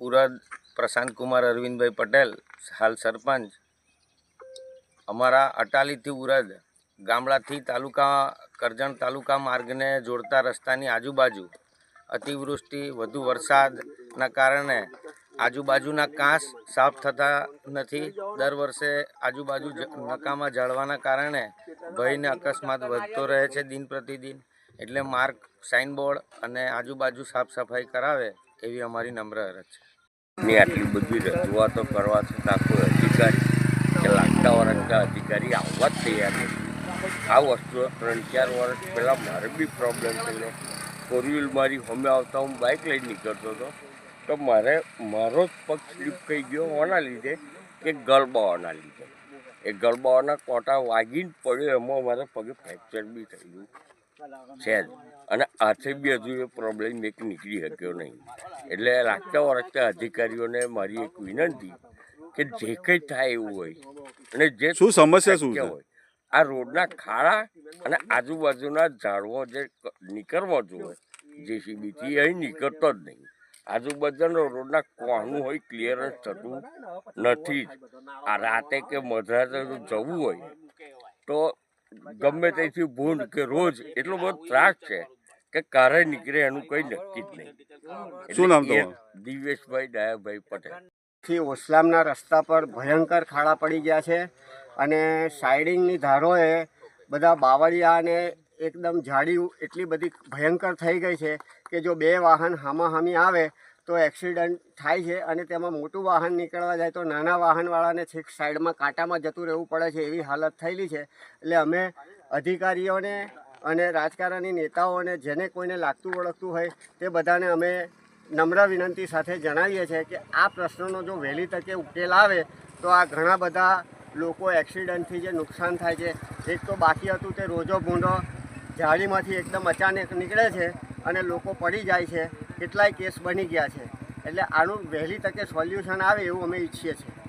પુરદ પ્રશાંત કુમાર, અરવિંદભાઈ પટેલ, હાલ સરપંચ. અમારા અટાલીથી ઉરદ ગામડાથી તાલુકા, કરજણ તાલુકા માર્ગને જોડતા રસ્તાની આજુબાજુ અતિવૃષ્ટિ, વધુ વરસાદના કારણે આજુબાજુના કાંસ સાફ થતા નથી. દર વર્ષે આજુબાજુ નકામા જાળવાના કારણે ભયને અકસ્માત વધતો રહે છે દિન પ્રતિદિન. એટલે માર્ગ સાઇનબોર્ડ અને આજુબાજુ સાફ સફાઈ કરાવે. એવી અમારી નમ્ર અરજ છે. ને આટલી બધી રજૂઆતો કરવા છતાં કોઈ અધિકારી કે લાગતા વળગતા અધિકારી આવવા જ તૈયાર નથી. આ વસ્તુ ત્રણ ચાર વર્ષ પહેલાં મારે બી પ્રોબ્લેમ થયેલો ફોર વ્હીલ મારી હોમે આવતા હું બાઇક લઈને નીકળતો હતો. તો મારે, મારો જ પગ સ્લીપ થઈ ગયો હોવાના લીધે કે ગળબાવાના લીધે. એ ગળબાવાના કોટા વાગીને પડ્યો એમાં મારે પગે ફ્રેક્ચર બી થઈ ગયું. છે અને આથી બી હજુ એ પ્રોબ્લેમ એક નીકળી શક્યો નહીં. એટલે લાગતા વળગતા અધિકારીઓને મારી એક વિનંતી કે જે કંઈ થાય એવું હોય અને જે શું સમસ્યા શું હોય આ રોડના ખાડા અને આજુબાજુના ઝાડવો જે નીકળવો જોઈએ જેસીબીથી અહીં નીકળતો જ નહીં. આજુબાજુનો રોડના કોનું હોય ક્લિયરન્સ થતું નથી જ. આ રાતે કે મધરાતે જવું હોય તો ગમે ત્યાંથી ભૂંડ કે રોજ એટલો બધો ત્રાસ છે. કે કારણ નીકળે એનું કંઈ નક્કી જ નહીં. શું નામ દિવ્યેશભાઈ તમારું? દિવેશભાઈ ડાયાભાઈ પટેલ. થી ઓસલામના રસ્તા પર ભયંકર ખાડા પડી ગયા છે અને સાઇડિંગની ધારોએ બધા બાવળિયા અને એકદમ જાડી એટલી બધી ભયંકર થઈ ગઈ છે કે જો બે વાહન હામાહામી આવે તો એક્સિડન્ટ થાય છે અને તેમાં મોટું વાહન નીકળવા જાય તો નાના વાહનવાળાને છેક સાઈડમાં કાંટામાં જતું રહેવું પડે છે એવી હાલત થયેલી છે. એટલે અમે અધિકારીઓને અને રાજકારણી નેતાઓને જેને કોઈને લાગતું ઓળખતું હોય તે બધાને અમે નમ્ર વિનંતી સાથે જણાવીએ છીએ કે આ પ્રશ્નનો જો વહેલી તકે ઉકેલ આવે તો આ ઘણા બધા લોકો એક્સિડન્ટથી જે નુકસાન થાય છે, એક તો બાકી હતું તે રોજો ભૂંડો જાળીમાંથી એકદમ અચાનક નીકળે છે અને લોકો પડી જાય છે, કેટલાય કેસ બની ગયા છે. એટલે આનું વહેલી તકે સોલ્યુશન આવે એવું અમે ઈચ્છીએ છીએ.